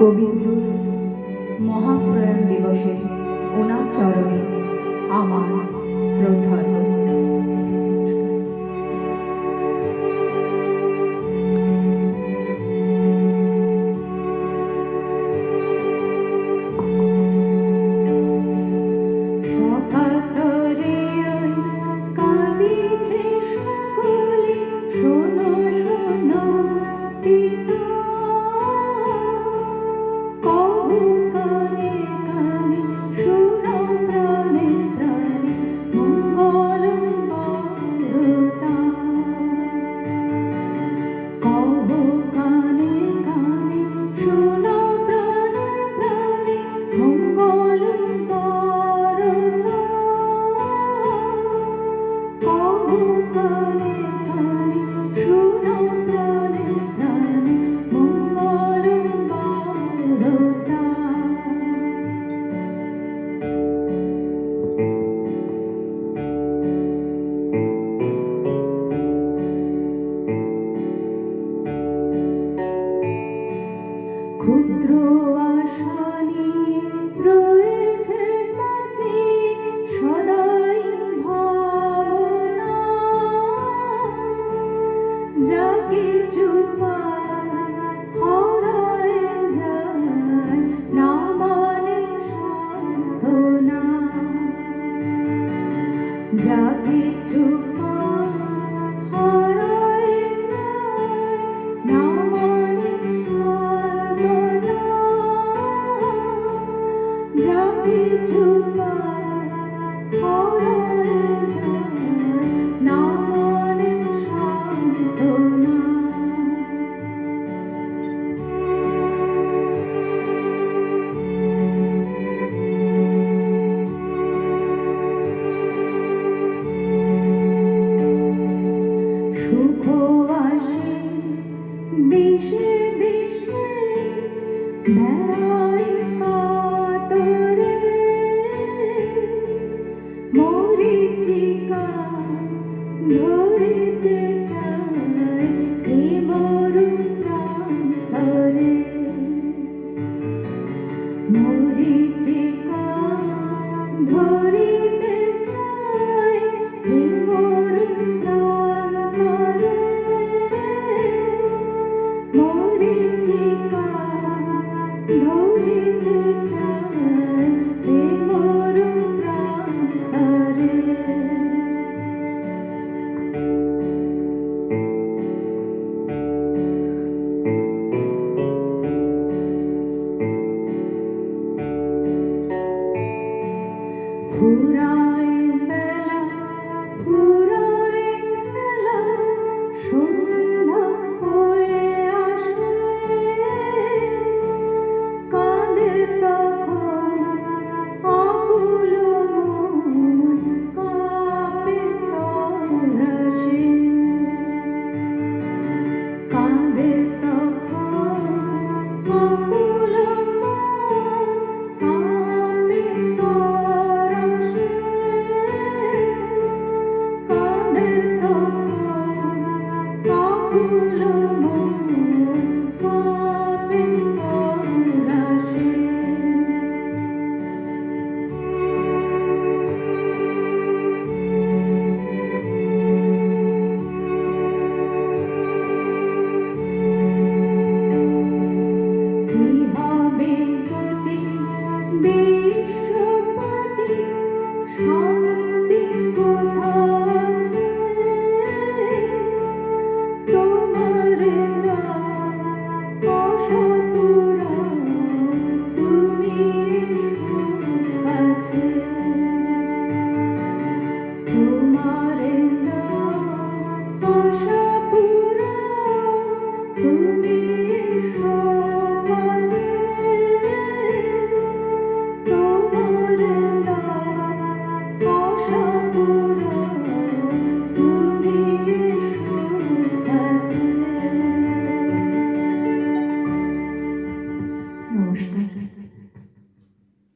কবিগুরুর মহাপ্রয়াণ দিবসে ওনার চরণে আমার শ্রদ্ধা Thank you. যা কিছু দিশে দিশে বেড়াই কাতরে। মরিচিকা ধরিতে চায় এ মরু প্রান্তরে। মরু